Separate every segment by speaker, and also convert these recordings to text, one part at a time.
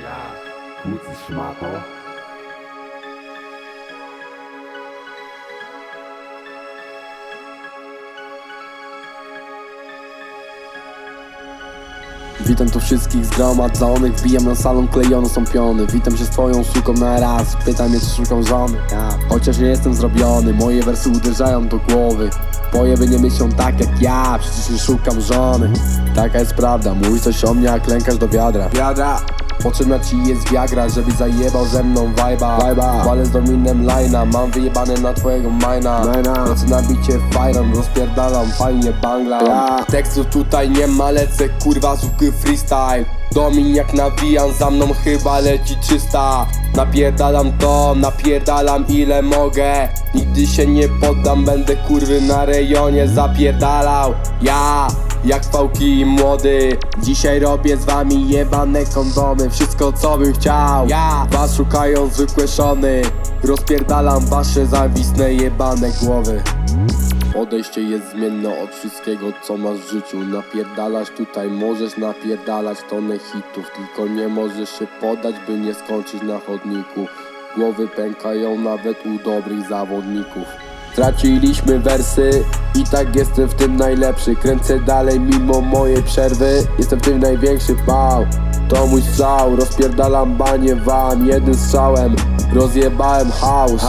Speaker 1: Ja, kłócy szmato.
Speaker 2: Witam tu wszystkich zgromadzonych Wbijam na salon, klejone są piony. Witam się z twoją suką na raz Pytam mnie czy szukam żony. Ja. Chociaż nie jestem zrobiony Moje wersy uderzają do głowy. Pojeby nie myślą tak jak ja Przecież nie szukam żony. Taka jest prawda Mój coś o mnie, a klękasz do wiadra. Wiadra Potrzebna ci jest Viagra, żeby zajebał ze mną vibe'a. Walę z dominem line'a, mam wyjebane na twojego majna Lecę na bicie fajram, rozpierdalam fajnie bangla. Ja. Tekstów tutaj nie ma, lecę kurwa zwykły freestyle. Domin jak nawijam, za mną chyba leci 300 Napierdalam to, napierdalam ile mogę. Nigdy się nie poddam, będę kurwy na rejonie zapierdalał. Ja jak pałki młody Dzisiaj robię z wami jebane kondomy Wszystko co bym chciał. Ja. Was szukają zwykłe szony. Rozpierdalam wasze zawisne jebane głowy. Podejście jest zmienne od wszystkiego co masz w życiu. Napierdalasz tutaj, możesz napierdalać tonę hitów. Tylko nie możesz się podać, by nie skończyć na chodniku. Głowy pękają nawet u dobrych zawodników Traciliśmy wersy i tak jestem w tym najlepszy. Kręcę dalej mimo mojej przerwy. Jestem w tym największy. Pał To mój strzał, rozpierdalam banie wam. Jednym strzałem rozjebałem house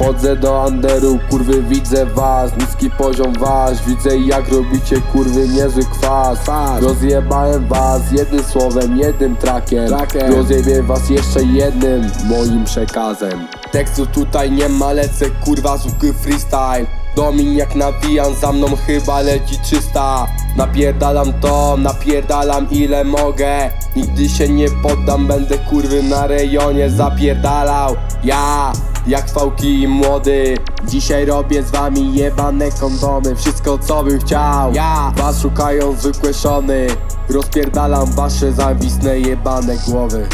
Speaker 2: Wchodzę do underu, kurwy widzę was. Niski poziom wasz, widzę jak robicie kurwy niezły kwas. Rozjebałem was jednym słowem, jednym trakiem. Rozjebię was jeszcze jednym moim przekazem. Tekstu tutaj nie ma, lecę kurwa zwykły freestyle Domin jak nawijam, za mną chyba leci 300 Napierdalam to, napierdalam ile mogę. Nigdy się nie poddam, będę kurwy na rejonie zapierdalał. Ja, jak fałki młody. Dzisiaj robię z wami jebane kondomy Wszystko co bym chciał. Ja, was szukają zwykłe szony Rozpierdalam wasze zawisne jebane głowy